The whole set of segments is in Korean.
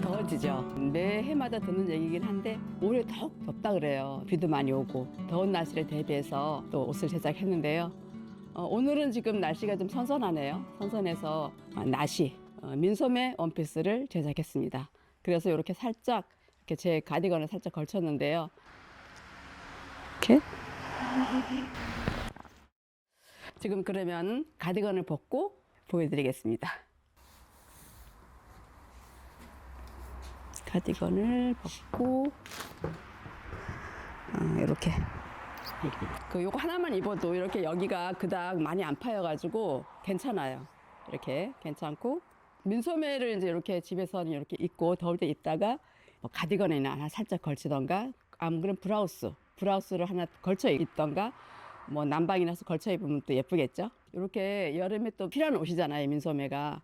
더워지죠. 매 해마다 듣는 얘기긴 한데 올해 더욱 덥다 그래요. 비도 많이 오고 더운 날씨를 대비해서 또 옷을 제작했는데요. 어, 오늘은 지금 날씨가 좀 선선하네요. 선선해서 아, 나시 어, 민소매 원피스를 제작했습니다. 그래서 이렇게 살짝 이렇게 제 가디건을 살짝 걸쳤는데요. 이렇게 지금 그러면 가디건을 벗고 보여드리겠습니다. 가디건을 벗고 아, 이렇게 그 요거 하나만 입어도 이렇게 여기가 그닥 많이 안 파여가지고 괜찮아요. 이렇게 괜찮고 민소매를 이제 이렇게 집에서는 이렇게 입고 더울 때 입다가 뭐 가디건이나 하나 살짝 걸치던가 안 그럼 브라우스 브라우스를 하나 걸쳐 입던가 뭐 난방이나서 걸쳐 입으면 또 예쁘겠죠. 이렇게 여름에 또 필요한 옷이잖아요 민소매가.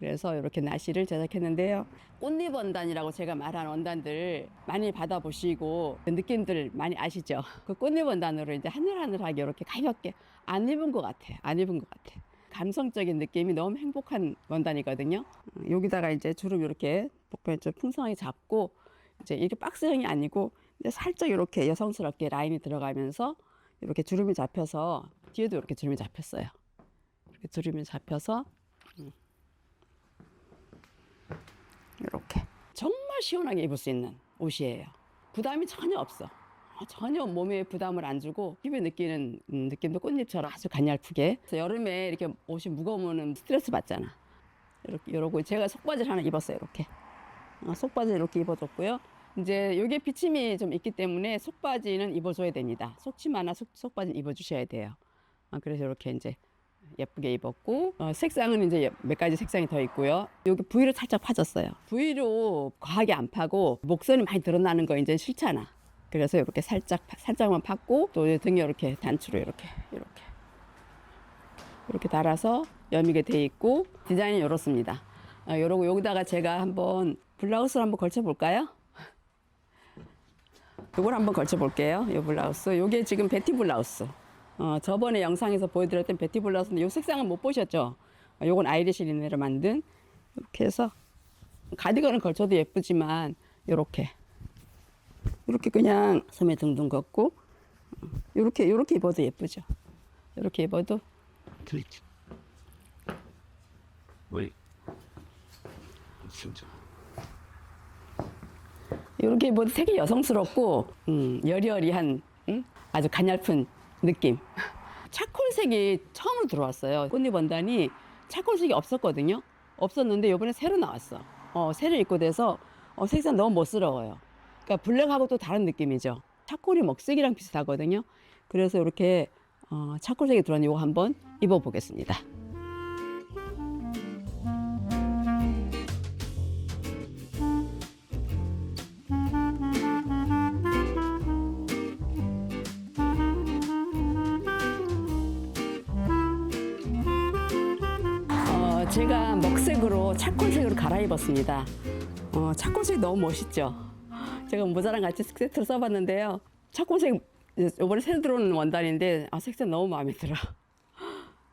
그래서 이렇게 나시를 제작했는데요. 꽃잎 원단이라고 제가 말한 원단들 많이 받아보시고 그 느낌들 많이 아시죠? 그 꽃잎 원단으로 이제 하늘하늘하게 이렇게 가볍게 안 입은 것 같아요. 안 입은 것 같아. 감성적인 느낌이 너무 행복한 원단이거든요. 어, 여기다가 이제 주름 이렇게 복변 좀 풍성하게 잡고 이제 이게 박스형이 아니고 살짝 이렇게 여성스럽게 라인이 들어가면서 이렇게 주름이 잡혀서 뒤에도 이렇게 주름이 잡혔어요. 이렇게 주름이 잡혀서 이렇게 정말 시원하게 입을 수 있는 옷이에요. 부담이 전혀 없어. 어, 전혀 몸에 부담을 안 주고 피부에 느끼는 음, 느낌도 꽃잎처럼 아주 가냘프게. 여름에 이렇게 옷이 무거우면 스트레스 받잖아. 이렇게 이러고 제가 속바지를 하나 입었어요. 이렇게 어, 속바지 이렇게 입어줬고요. 이제 이게 비침이 좀 있기 때문에 속바지는 입어줘야 됩니다. 속치마나 속, 속바지 입어주셔야 돼요. 아, 그래서 이렇게 이제 예쁘게 입었고 어, 색상은 이제 몇 가지 색상이 더 있고요. 여기 부위로 살짝 파졌어요. 부위로 과하게 안 파고 목선이 많이 드러나는 거 이제 싫잖아. 그래서 이렇게 살짝 살짝만 팠고 또 등에 이렇게 단추로 이렇게 이렇게 이렇게 달아서 여미게 돼 있고 디자인이 이렇습니다. 어, 요러고 여기다가 제가 한번 블라우스를 한번 걸쳐 볼까요? 이걸 한번 걸쳐 볼게요. 이 블라우스. 요게 지금 베티 블라우스. 어, 저번에 영상에서 보여드렸던 베티 블라우스인데 요 색상은 못 보셨죠? 어, 요건 아이리시 리네로 만든 이렇게 해서 가디건을 걸쳐도 예쁘지만 요렇게 이렇게 그냥 소매 둥둥 걷고 이렇게 이렇게 입어도 예쁘죠. 이렇게 입어도 그렇지. 왜? 진짜. 이렇게 입어도 되게 여성스럽고 음, 여리여리한 음? 아주 가냘픈 느낌. 차콜색이 처음으로 들어왔어요. 꽃잎 원단이 차콜색이 없었거든요. 없었는데 이번에 새로 나왔어. 어, 새로 입고 돼서 어, 색상 너무 멋스러워요. 그러니까 블랙하고 또 다른 느낌이죠. 차콜이 먹색이랑 비슷하거든요. 그래서 이렇게 어, 차콜색이 들어온 이거 한번 입어보겠습니다. 제가 먹색으로 차콜색으로 갈아입었습니다. 어, 차콜색 너무 멋있죠? 제가 모자랑 같이 세트로 써봤는데요. 차콜색 이번에 새로 들어오는 원단인데 아, 색상 너무 마음에 들어.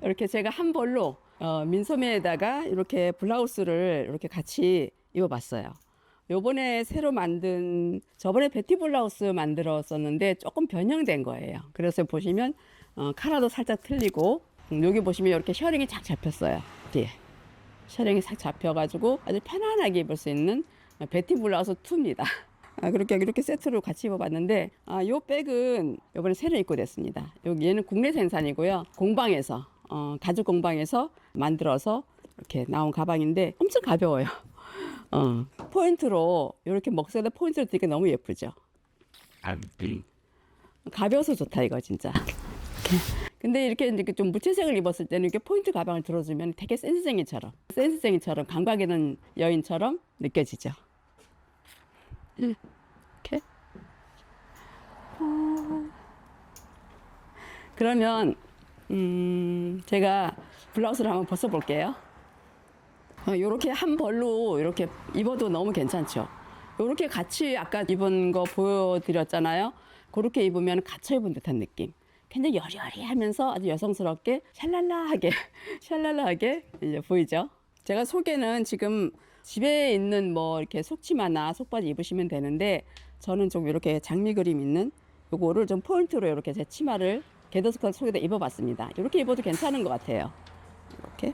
이렇게 제가 한 벌로 어, 민소매에다가 이렇게 블라우스를 이렇게 같이 입어봤어요. 요번에 새로 만든 저번에 베티 블라우스 만들었었는데 조금 변형된 거예요. 그래서 보시면 어, 카라도 살짝 틀리고 음, 여기 보시면 이렇게 셔링이 착 잡혔어요. 뒤에 셔링이 싹 잡혀가지고 아주 편안하게 입을 수 있는 베티 블라우스 2입니다. 아, 그렇게 이렇게 세트로 같이 입어봤는데 아, 요 백은 이번에 새로 입고 됐습니다. 여기 얘는 국내 생산이고요. 공방에서 어, 가죽 공방에서 만들어서 이렇게 나온 가방인데 엄청 가벼워요. 어, 포인트로 이렇게 먹새도 포인트로 되게 너무 예쁘죠. 가벼워서 좋다 이거 진짜. 이렇게. 근데 이렇게 이렇게 좀 무채색을 입었을 때는 이렇게 포인트 가방을 들어주면 되게 센스쟁이처럼 센스쟁이처럼 감각 있는 여인처럼 느껴지죠. 이렇게. 어. 그러면 음 제가 블라우스를 한번 벗어볼게요. 이렇게 한 벌로 이렇게 입어도 너무 괜찮죠. 이렇게 같이 아까 입은 거 보여드렸잖아요. 그렇게 입으면 갇혀 입은 듯한 느낌. 굉장히 여리여리 하면서 아주 여성스럽게 샬랄라하게 샬랄라하게 이제 보이죠. 제가 속에는 지금 집에 있는 뭐 이렇게 속치마나 속바지 입으시면 되는데 저는 좀 이렇게 장미 그림 있는 요거를 좀 포인트로 이렇게 제 치마를 게더스컷 속에다 입어봤습니다. 이렇게 입어도 괜찮은 것 같아요. 이렇게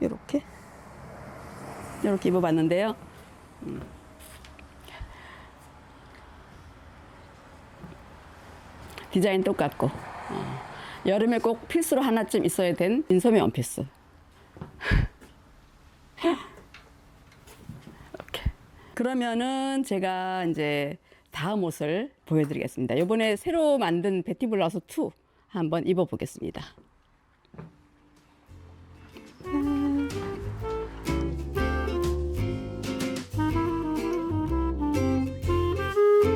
이렇게 이렇게 입어봤는데요. 음. 디자인 똑같고 어. 여름에 꼭 필수로 하나쯤 있어야 된 인소매 원피스. 이렇게. 그러면은 제가 이제 다음 옷을 보여드리겠습니다. 이번에 새로 만든 베티 블라우스 2 한번 입어보겠습니다.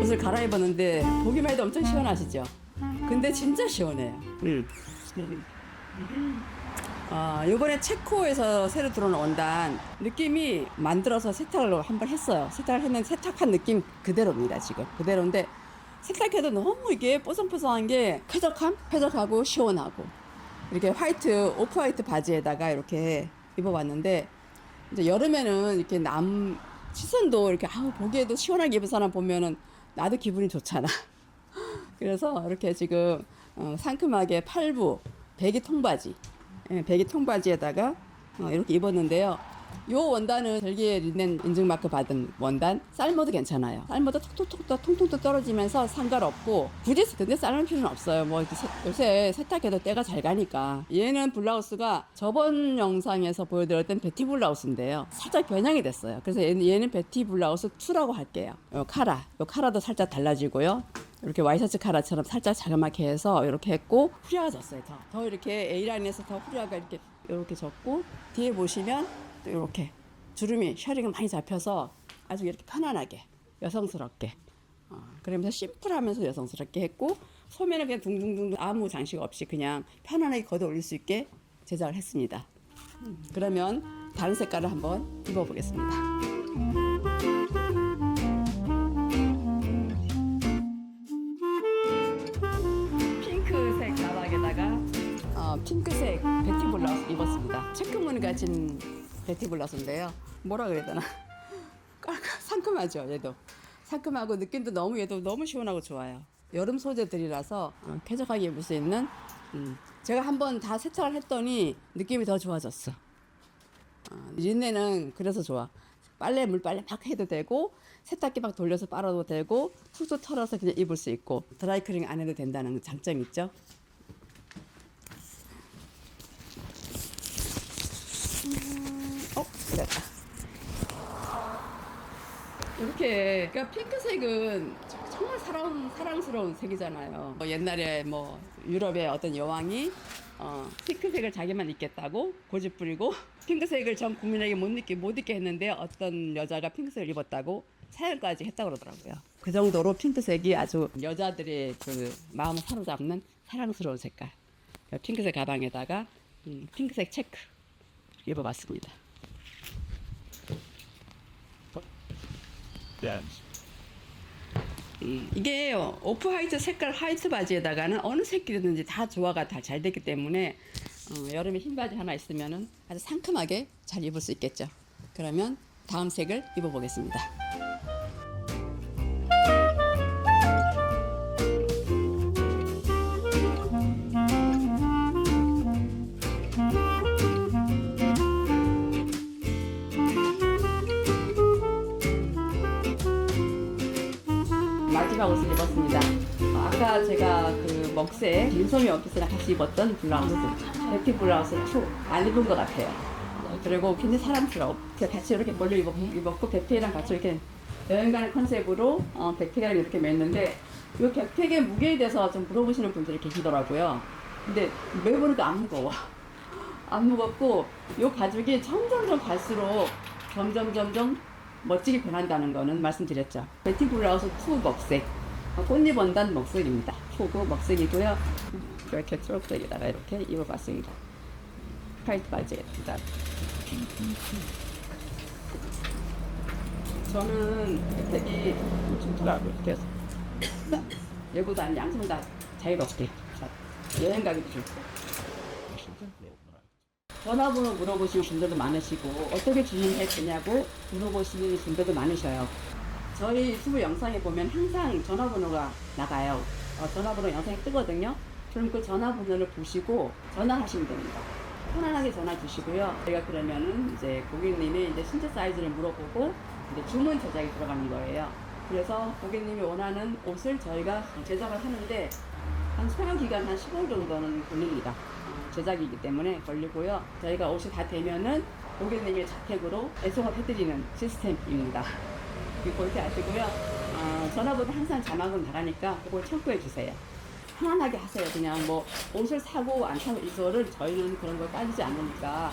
옷을 갈아입었는데 보기만 해도 엄청 시원하시죠? 근데 진짜 시원해요. 음. 아, 요번에 체코에서 새로 들어온 원단 느낌이 만들어서 세탁을 한번 했어요. 세탁을 했는데 세탁한 느낌 그대로입니다, 지금. 그대로인데 세탁해도 너무 이게 뽀송뽀송한 게 쾌적함? 쾌적하고 시원하고 이렇게 화이트, 오프 화이트 바지에다가 이렇게 입어봤는데 이제 여름에는 이렇게 남 시선도 이렇게 아우 보기에도 시원하게 입은 사람 보면은 나도 기분이 좋잖아. 그래서 이렇게 지금 어, 상큼하게 팔부 배기 통바지, 예, 배기 통바지에다가 어, 이렇게 입었는데요. 요 원단은 벨기에 리넨 인증 마크 받은 원단 삶아도 괜찮아요. 삶아도 톡톡톡 통통통 떨어지면서 상관없고 굳이 근데 삶을 필요는 없어요. 뭐 세- 요새 세탁해도 때가 잘 가니까 얘는 블라우스가 저번 영상에서 보여드렸던 베티 블라우스인데요. 살짝 변형이 됐어요. 그래서 얘는, 얘는 베티 블라우스 2라고 할게요. 요 카라, 요 카라도 살짝 달라지고요. 이렇게 와이셔츠 카라처럼 살짝 자그맣게 해서 이렇게 했고 후려가 졌어요. 더, 더 이렇게 A 라인에서 더 후려가 이렇게 이렇게 졌고 뒤에 보시면 또 이렇게 주름이 셔링이 많이 잡혀서 아주 이렇게 편안하게 여성스럽게 어, 그러면서 심플하면서 여성스럽게 했고 소매는 그냥 둥둥둥둥 아무 장식 없이 그냥 편안하게 걷어 올릴 수 있게 제작을 했습니다. 음, 그러면 다른 색깔을 한번 입어보겠습니다. 핑크색 나락에다가 어, 핑크색 베티 블라우스 입었습니다. 체크무늬 가진 베티 블라우스인데요. 뭐라 그래야 되나? 상큼하죠, 얘도. 상큼하고 느낌도 너무 얘도 너무 시원하고 좋아요. 여름 소재들이라서 어, 쾌적하게 입을 수 있는. 음. 제가 한번 다 세탁을 했더니 느낌이 더 좋아졌어. 어, 린넨은 그래서 좋아. 빨래 물 빨래 막 해도 되고 세탁기 막 돌려서 빨아도 되고 툭툭 털어서 그냥 입을 수 있고 드라이클링 안 해도 된다는 장점이 있죠. 어, 됐다. 이렇게 그러니까 핑크색은 정말 사랑 사랑스러운 색이잖아요. 뭐 옛날에 뭐 유럽의 어떤 여왕이 어, 핑크색을 자기만 입겠다고 고집 부리고 핑크색을 전 국민에게 못 입게 못 입게 했는데 어떤 여자가 핑크색을 입었다고 사연까지 했다고 그러더라고요. 그 정도로 핑크색이 아주 여자들의 그 마음을 사로잡는 사랑스러운 색깔. 그러니까 핑크색 가방에다가 음, 핑크색 체크 입어봤습니다. 음, 이게 오프 화이트 색깔 화이트 바지에다가는 어느 색이든지 다 조화가 다잘 됐기 때문에 어, 여름에 흰 바지 하나 있으면은 아주 상큼하게 잘 입을 수 있겠죠. 그러면 다음 색을 입어보겠습니다. 옷을 입었습니다. 어, 아까 제가 그 먹색 민소미 원피스랑 같이 입었던 블라우스, 베티 블라우스 2안 입은 것 같아요. 어, 그리고 굉장히 사랑스러워. 그래서 같이 이렇게 멀리 입었, 입었고 백팩이랑 같이 이렇게 여행 가는 컨셉으로 어, 백팩이랑 이렇게 맸는데 이 백팩의 무게에 대해서 좀 물어보시는 분들이 계시더라고요. 근데 매보니까 안 무거워. 안 무겁고 이 가죽이 점점점 갈수록 점점 점점 멋지게 변한다는 거는 말씀드렸죠. 베티 블라우스 투 먹색, 어, 꽃잎 원단 먹색입니다. 투고 먹색이고요. 이렇게 초록색에다가 이렇게 입어봤습니다. 화이트 바지에다가. 저는 되게 좀 더라고요. 그래서 예고도 안 양손 다 자유롭게 자, 여행 가기도 좋고. 전화번호 물어보시는 분들도 많으시고 어떻게 주문해야 되냐고 물어보시는 분들도 많으셔요. 저희 유튜브 영상에 보면 항상 전화번호가 나가요. 어, 전화번호 영상이 뜨거든요. 그럼 그 전화번호를 보시고 전화하시면 됩니다. 편안하게 전화 주시고요. 저희가 그러면은 이제 고객님이 이제 신체 사이즈를 물어보고 이제 주문 제작이 들어가는 거예요. 그래서 고객님이 원하는 옷을 저희가 제작을 하는데 한 소요 기간 한 15일 정도는 걸립니다. 어, 제작이기 때문에 걸리고요. 저희가 옷이 다 되면은 고객님의 자택으로 애송을 해드리는 시스템입니다. 그렇게 아시고요. 어, 전화번호 항상 자막은 나가니까 그걸 참고해 주세요. 편안하게 하세요. 그냥 뭐 옷을 사고 안 사고 이거를 저희는 그런 걸 따지지 않으니까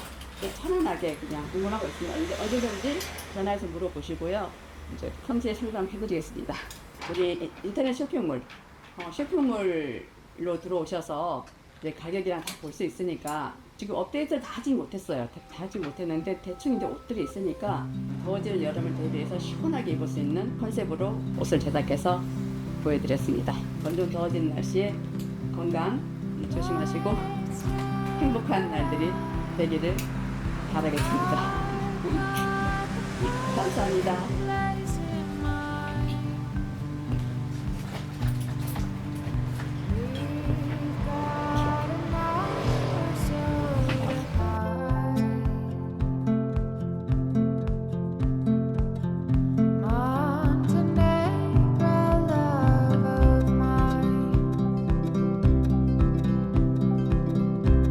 편안하게 그냥 거 있으면 언제, 언제든지 전화해서 물어보시고요. 이제 평소에 상담해드리겠습니다. 우리 인터넷 쇼핑몰, 어, 쇼핑몰로 들어오셔서 이제 가격이랑 다 볼 수 있으니까 지금 업데이트를 다 하지 못했어요. 다, 다 하지 못했는데 대충 이제 옷들이 있으니까 더워지는 여름을 대비해서 시원하게 입을 수 있는 컨셉으로 옷을 제작해서 보여드렸습니다. 점점 더워지는 날씨에 건강 조심하시고 행복한 날들이 되기를 바라겠습니다. 감사합니다.